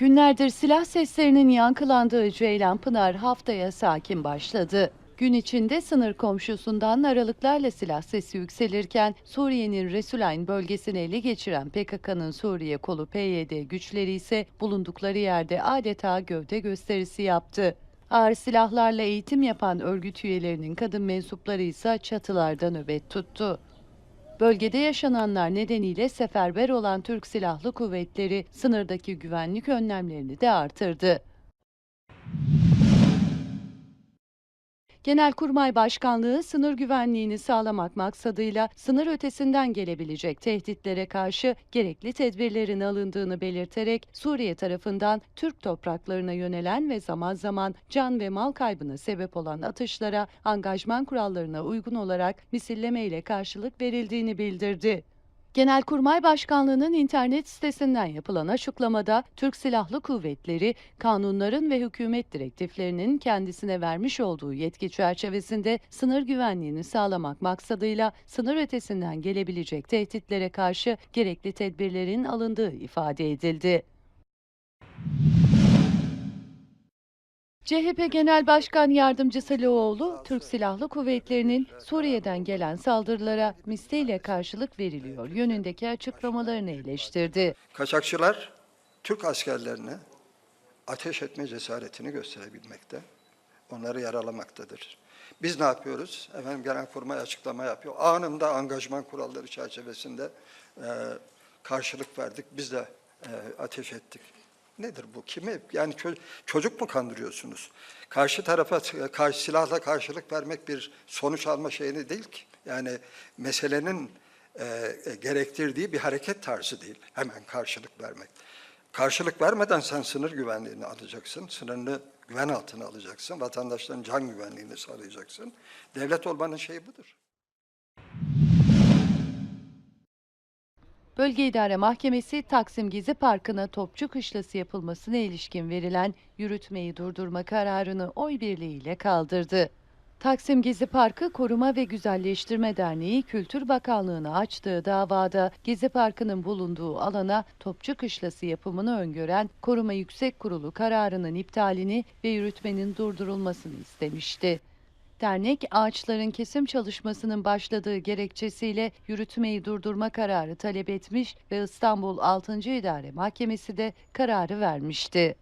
Günlerdir silah seslerinin yankılandığı Ceylanpınar haftaya sakin başladı. Gün içinde sınır komşusundan aralıklarla silah sesi yükselirken Suriye'nin Resulayn bölgesini ele geçiren PKK'nın Suriye kolu PYD güçleri ise bulundukları yerde adeta gövde gösterisi yaptı. Ağır silahlarla eğitim yapan örgüt üyelerinin kadın mensupları ise çatılarda nöbet tuttu. Bölgede yaşananlar nedeniyle seferber olan Türk Silahlı Kuvvetleri sınırdaki güvenlik önlemlerini de artırdı. Genelkurmay Başkanlığı sınır güvenliğini sağlamak maksadıyla sınır ötesinden gelebilecek tehditlere karşı gerekli tedbirlerin alındığını belirterek Suriye tarafından Türk topraklarına yönelen ve zaman zaman can ve mal kaybına sebep olan atışlara angajman kurallarına uygun olarak misilleme ile karşılık verildiğini bildirdi. Genelkurmay Başkanlığı'nın internet sitesinden yapılan açıklamada Türk Silahlı Kuvvetleri kanunların ve hükümet direktiflerinin kendisine vermiş olduğu yetki çerçevesinde sınır güvenliğini sağlamak maksadıyla sınır ötesinden gelebilecek tehditlere karşı gerekli tedbirlerin alındığı ifade edildi. CHP Genel Başkan Yardımcısı Loğlu, Türk Silahlı Kuvvetleri'nin Suriye'den gelen saldırılara misliyle karşılık veriliyor yönündeki açıklamalarını eleştirdi. Kaçakçılar Türk askerlerine ateş etme cesaretini gösterebilmekte. Onları yaralamaktadır. Biz ne yapıyoruz? Efendim Genelkurmay açıklama yapıyor. Anında angajman kuralları çerçevesinde e, karşılık verdik. Biz de e, ateş ettik. Nedir bu? Kimi? Yani ço- çocuk mu kandırıyorsunuz? Karşı tarafa karşı silahla karşılık vermek bir sonuç alma şeyini değil ki. Yani meselenin e, e, gerektirdiği bir hareket tarzı değil. Hemen karşılık vermek. Karşılık vermeden sen sınır güvenliğini alacaksın, sınırını güven altına alacaksın, vatandaşların can güvenliğini sağlayacaksın. Devlet olmanın şeyi budur. Bölge İdare Mahkemesi Taksim Gezi Parkı'na topçu kışlası yapılmasına ilişkin verilen yürütmeyi durdurma kararını oy birliğiyle kaldırdı. Taksim Gezi Parkı Koruma ve Güzelleştirme Derneği Kültür Bakanlığı'na açtığı davada Gezi Parkı'nın bulunduğu alana topçu kışlası yapımını öngören Koruma Yüksek Kurulu kararının iptalini ve yürütmenin durdurulmasını istemişti. Dernek ağaçların kesim çalışmasının başladığı gerekçesiyle yürütmeyi durdurma kararı talep etmiş ve İstanbul 6. İdare Mahkemesi de kararı vermişti.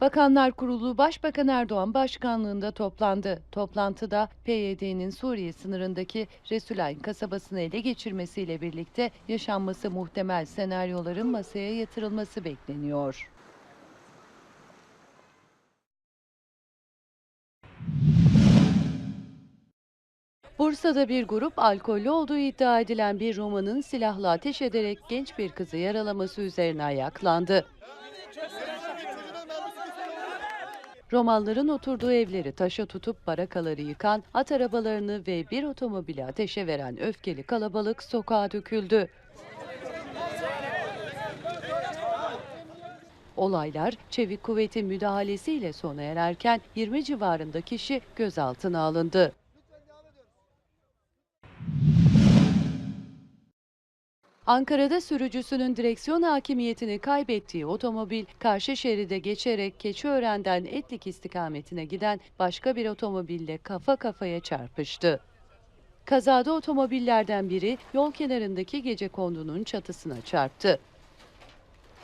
Bakanlar Kurulu Başbakan Erdoğan başkanlığında toplandı. Toplantıda PYD'nin Suriye sınırındaki Resulayn kasabasını ele geçirmesiyle birlikte yaşanması muhtemel senaryoların masaya yatırılması bekleniyor. Bursa'da bir grup alkollü olduğu iddia edilen bir Roma'nın silahla ateş ederek genç bir kızı yaralaması üzerine ayaklandı. Romalıların oturduğu evleri taşa tutup barakaları yıkan, at arabalarını ve bir otomobili ateşe veren öfkeli kalabalık sokağa döküldü. Olaylar çevik kuvvetin müdahalesiyle sona ererken 20 civarında kişi gözaltına alındı. Ankara'da sürücüsünün direksiyon hakimiyetini kaybettiği otomobil karşı şeride geçerek Keçiören'den Etlik istikametine giden başka bir otomobille kafa kafaya çarpıştı. Kazada otomobillerden biri yol kenarındaki gece kondunun çatısına çarptı.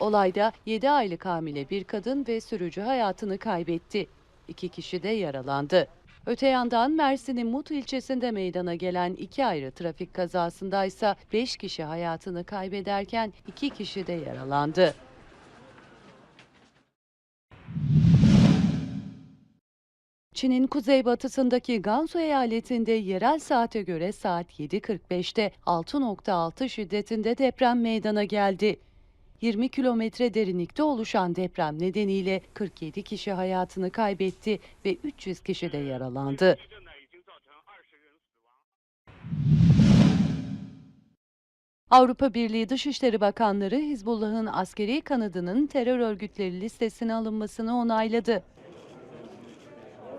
Olayda 7 aylık hamile bir kadın ve sürücü hayatını kaybetti. İki kişi de yaralandı. Öte yandan Mersin'in Mut ilçesinde meydana gelen iki ayrı trafik kazasında ise 5 kişi hayatını kaybederken 2 kişi de yaralandı. Çin'in kuzeybatısındaki Gansu eyaletinde yerel saate göre saat 7.45'te 6.6 şiddetinde deprem meydana geldi. 20 kilometre derinlikte oluşan deprem nedeniyle 47 kişi hayatını kaybetti ve 300 kişi de yaralandı. Avrupa Birliği Dışişleri Bakanları Hizbullah'ın askeri kanadının terör örgütleri listesine alınmasını onayladı.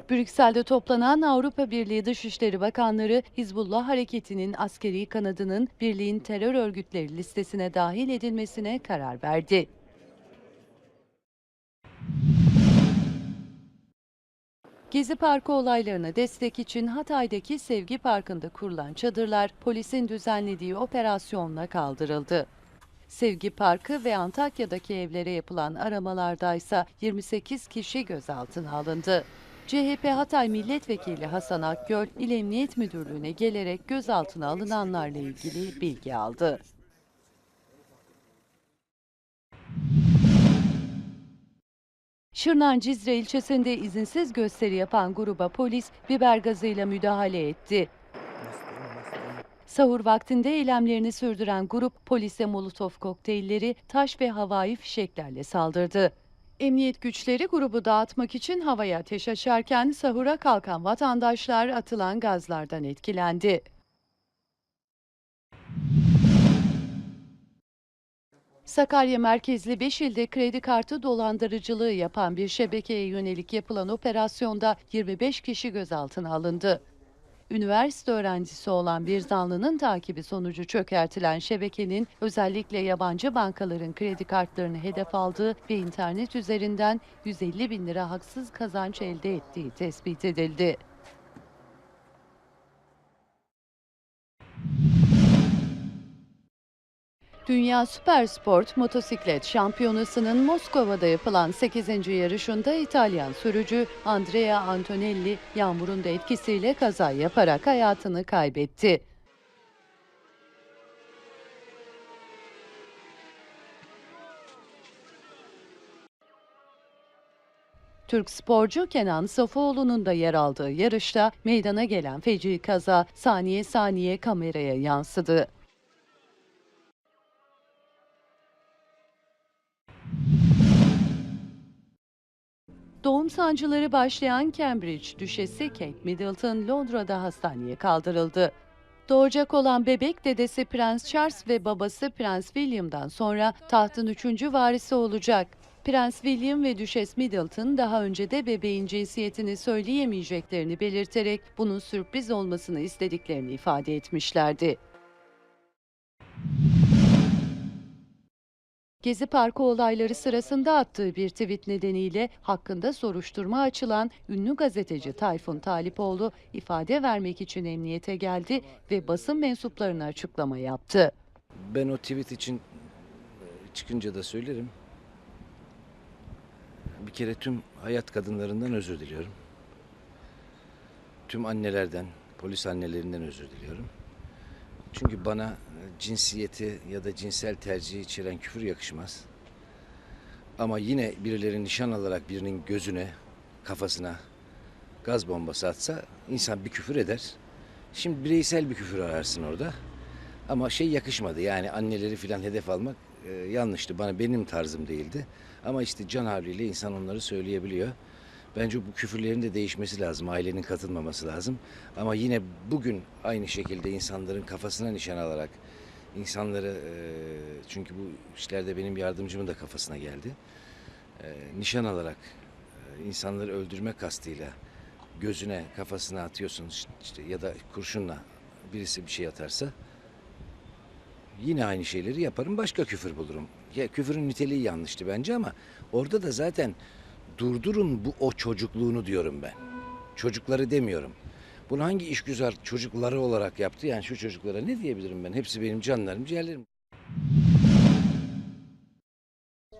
Brüksel'de toplanan Avrupa Birliği Dışişleri Bakanları Hizbullah Hareketi'nin askeri kanadının birliğin terör örgütleri listesine dahil edilmesine karar verdi. Gezi Parkı olaylarına destek için Hatay'daki Sevgi Parkı'nda kurulan çadırlar polisin düzenlediği operasyonla kaldırıldı. Sevgi Parkı ve Antakya'daki evlere yapılan aramalardaysa 28 kişi gözaltına alındı. CHP Hatay Milletvekili Hasan Akgöl, İl Emniyet Müdürlüğü'ne gelerek gözaltına alınanlarla ilgili bilgi aldı. Şırnak'ın Cizre ilçesinde izinsiz gösteri yapan gruba polis biber gazıyla müdahale etti. Sahur vaktinde eylemlerini sürdüren grup polise molotof kokteylleri, taş ve havai fişeklerle saldırdı. Emniyet güçleri grubu dağıtmak için havaya ateş açarken sahura kalkan vatandaşlar atılan gazlardan etkilendi. Sakarya merkezli 5 ilde kredi kartı dolandırıcılığı yapan bir şebekeye yönelik yapılan operasyonda 25 kişi gözaltına alındı. Üniversite öğrencisi olan bir zanlının takibi sonucu çökertilen şebekenin özellikle yabancı bankaların kredi kartlarını hedef aldığı ve internet üzerinden 150 bin lira haksız kazanç elde ettiği tespit edildi. Dünya Süpersport Motosiklet Şampiyonası'nın Moskova'da yapılan 8. yarışında İtalyan sürücü Andrea Antonelli yağmurun da etkisiyle kaza yaparak hayatını kaybetti. Türk sporcu Kenan Safoğlu'nun da yer aldığı yarışta meydana gelen feci kaza saniye saniye kameraya yansıdı. Doğum sancıları başlayan Cambridge düşesi Kate Middleton Londra'da hastaneye kaldırıldı. Doğacak olan bebek dedesi Prens Charles ve babası Prens William'dan sonra tahtın üçüncü varisi olacak. Prens William ve Düşes Middleton daha önce de bebeğin cinsiyetini söyleyemeyeceklerini belirterek bunun sürpriz olmasını istediklerini ifade etmişlerdi. Gezi Parkı olayları sırasında attığı bir tweet nedeniyle hakkında soruşturma açılan ünlü gazeteci Tayfun Talipoğlu ifade vermek için emniyete geldi ve basın mensuplarına açıklama yaptı. Ben o tweet için e, çıkınca da söylerim. Bir kere tüm hayat kadınlarından özür diliyorum. Tüm annelerden, polis annelerinden özür diliyorum. Çünkü bana e, cinsiyeti ya da cinsel tercihi içeren küfür yakışmaz. Ama yine birileri nişan alarak birinin gözüne, kafasına gaz bombası atsa insan bir küfür eder. Şimdi bireysel bir küfür ararsın orada. Ama şey yakışmadı yani anneleri filan hedef almak e, yanlıştı. Bana benim tarzım değildi. Ama işte can havliyle insan onları söyleyebiliyor. Bence bu küfürlerin de değişmesi lazım. Ailenin katılmaması lazım. Ama yine bugün aynı şekilde insanların kafasına nişan alarak insanları çünkü bu işlerde benim yardımcımın da kafasına geldi. Nişan alarak insanları öldürme kastıyla gözüne kafasına atıyorsun işte ya da kurşunla birisi bir şey atarsa yine aynı şeyleri yaparım başka küfür bulurum. Ya küfürün niteliği yanlıştı bence ama orada da zaten durdurun bu o çocukluğunu diyorum ben. Çocukları demiyorum. Bunu hangi işgüzar çocukları olarak yaptı? Yani şu çocuklara ne diyebilirim ben? Hepsi benim canlarım, ciğerlerim.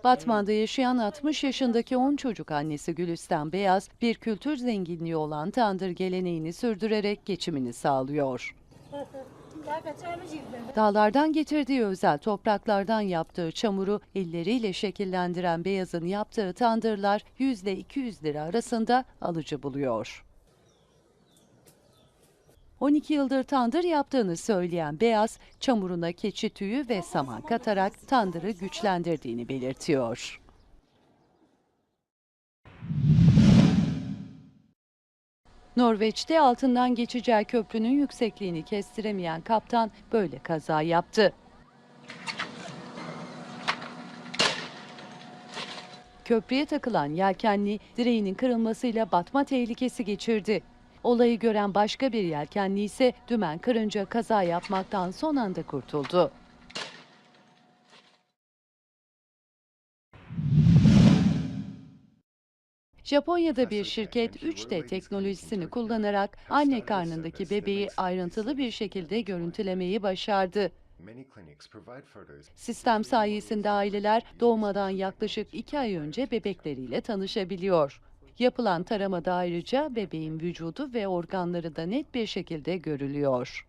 Batman'da yaşayan 60 yaşındaki 10 çocuk annesi Gülistan Beyaz, bir kültür zenginliği olan tandır geleneğini sürdürerek geçimini sağlıyor. Dağlardan getirdiği özel topraklardan yaptığı çamuru elleriyle şekillendiren Beyaz'ın yaptığı tandırlar 100 ile 200 lira arasında alıcı buluyor. 12 yıldır tandır yaptığını söyleyen Beyaz, çamuruna keçi tüyü ve saman katarak tandırı güçlendirdiğini belirtiyor. Norveç'te altından geçeceği köprünün yüksekliğini kestiremeyen kaptan böyle kaza yaptı. Köprüye takılan yelkenli direğinin kırılmasıyla batma tehlikesi geçirdi. Olayı gören başka bir yelkenli ise dümen kırınca kaza yapmaktan son anda kurtuldu. Japonya'da bir şirket 3D teknolojisini kullanarak anne karnındaki bebeği ayrıntılı bir şekilde görüntülemeyi başardı. Sistem sayesinde aileler doğmadan yaklaşık 2 ay önce bebekleriyle tanışabiliyor. Yapılan taramada ayrıca bebeğin vücudu ve organları da net bir şekilde görülüyor.